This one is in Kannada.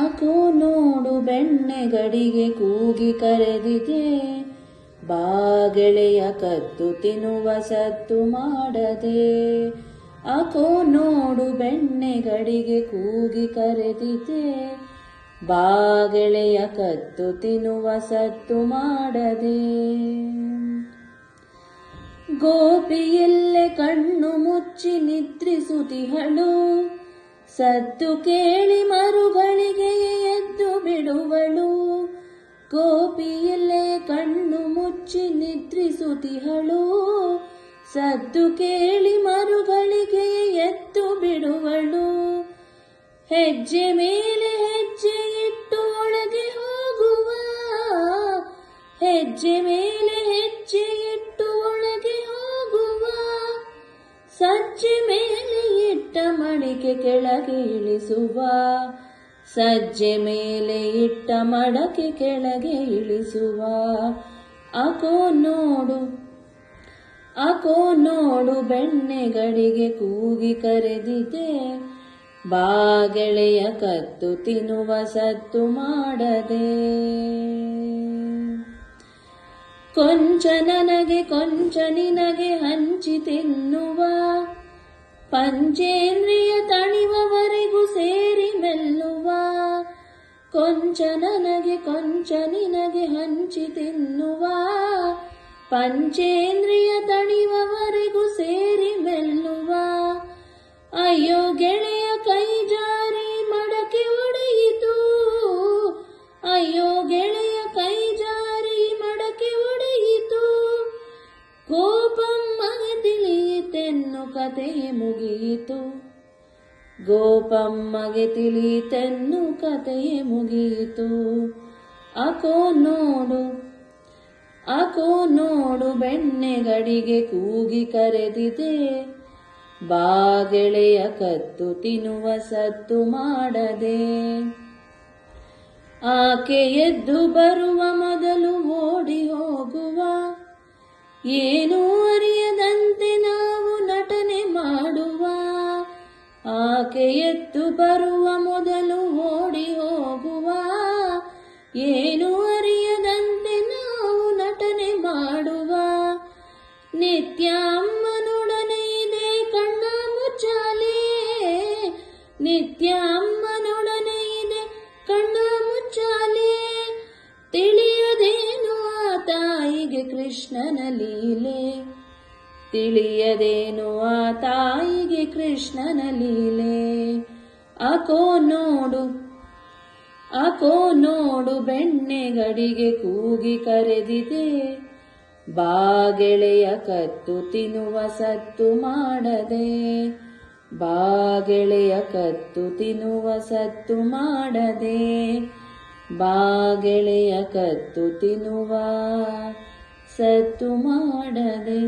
ಅಕೋ ನೋಡು ಬೆಣ್ಣೆ ಗಡಿಗೆ ಕೂಗಿ ಕರೆದಿದೆ. ಬಾಗೆಳೆಯ ಕತ್ತು ತಿನ್ನುವ ಸತ್ತು ಮಾಡದೆ. ಅಕೋ ನೋಡು ಬೆಣ್ಣೆ ಗಡಿಗೆ ಕೂಗಿ ಕರೆದಿದೆ. ಬಾಗೆಳೆಯ ಕತ್ತು ತಿನ್ನುವ ಸತ್ತು ಮಾಡದೆ. ಗೋಪಿಯಲ್ಲೇ ಕಣ್ಣು ಮುಚ್ಚಿ ನಿದ್ರಿಸುತ್ತಿಹಳು ಸದ್ದು ಕೇಳಿ ಮರುಗಳಿಗೆ ಎದ್ದು ಬಿಡುವಳು. ಗೋಪಿಯಲ್ಲೇ ಕಣ್ಣು ಮುಚ್ಚಿ ನಿದ್ರಿಸುತ್ತಿಹಳು ಸದ್ದು ಕೇಳಿ ಮರುಗಳಿಗೆ ಎದ್ದು ಬಿಡುವಳು. ಹೆಜ್ಜೆ ಮೇಲೆ ಹೆಜ್ಜೆ ಇಟ್ಟು ಒಳಗೆ ಹೋಗುವ. ಹೆಜ್ಜೆ ಮೇಲೆ ಮಡಿಕೆ ಕೆಳಗೆ ಇಳಿಸುವ. ಸಜ್ಜೆ ಮೇಲೆ ಇಟ್ಟ ಮಡಕೆ ಕೆಳಗೆ ಇಳಿಸುವ. ಅಕೋ ನೋಡು ಅಕೋ ನೋಡು ಬೆಣ್ಣೆಗಳಿಗೆ ಕೂಗಿ ಕರೆದಿದೆ. ಬಾಗೆಳೆಯ ಕತ್ತು ತಿನ್ನುವ ಸತ್ತು ಮಾಡದೆ. ಕೊಂಚ ನನಗೆ ಕೊಂಚ ನಿನಗೆ ಹಂಚಿ ತಿನ್ನುವ. ಪಂಚೇಂದ್ರಿಯ ತಣಿವವರೆಗೂ ಸೇರಿ ಮೆಲ್ಲುವ. ಕೊಂಚ ನನಗೆ ಕೊಂಚ ನಿನಗೆ ಹಂಚಿ ತಿನ್ನುವ. ಪಂಚೇಂದ್ರಿಯ ತಣಿವವರೆಗೂ ಸೇರಿ ಮೆಲ್ಲುವ. ಅಯ್ಯೋ ಗೆಳೆಯ ಕತೆಯೇ ಮುಗಿಯಿತು ಗೋಪಮ್ಮಗೆ ತಿಳಿಯಿತೆನ್ನು ಕತೆ ಮುಗಿಯಿತು ಅಕೋ ನೋಡು ಅಕೋ ನೋಡು ಬೆಣ್ಣೆಗಡಿಗೆ ಕೂಗಿ ಕರೆದಿದೆ. ಬಾಗೆಳೆಯ ಕತ್ತು ತಿನ್ನುವ ಸತ್ತು ಮಾಡದೆ. ಆಕೆ ಎದ್ದು ಬರುವ ಮೊದಲು ಓಡಿ ಹೋಗುವ. ಏನೂ ಆಕೆ ಎತ್ತು ಬರುವ ಮೊದಲು ಓಡಿ ಹೋಗುವ. ಏನು ಅರಿಯದಂತೆ ನಾವು ನಟನೆ ಮಾಡುವ. ನಿತ್ಯ ಅಮ್ಮನೊಡನೆ ಇದೆ ಕಣ್ಣ ಮುಚ್ಚಾಲೆ. ನಿತ್ಯ ಅಮ್ಮನೊಡನೆ ಇದೆ ಕಣ್ಣ ಮುಚ್ಚಾಲೆ. ತಿಳಿಯದೇನು ಆ ತಾಯಿಗೆ ಕೃಷ್ಣನ ಲೀಲೆ? ತಿಳಿಯದೇನು ಆ ತಾಯಿಗೆ ಕೃಷ್ಣನ ಲೀಲೆ ಅಕೋ ನೋಡು ಅಕೋ ನೋಡು ಬೆಣ್ಣೆ ಗಡಿಗೆ ಕೂಗಿ ಕರೆದಿದೆ. ಬಾಗೆಳೆಯ ಕತ್ತು ತಿನ್ನುವ ಸತ್ತು ಮಾಡದೆ, ಬಾಗೆಳೆಯ ಕತ್ತು ತಿನ್ನುವ ಸತ್ತು ಮಾಡದೆ, ಬಾಗೆಳೆಯ ಕತ್ತು ತಿನ್ನುವ ಸತ್ತು ಮಾಡದೆ.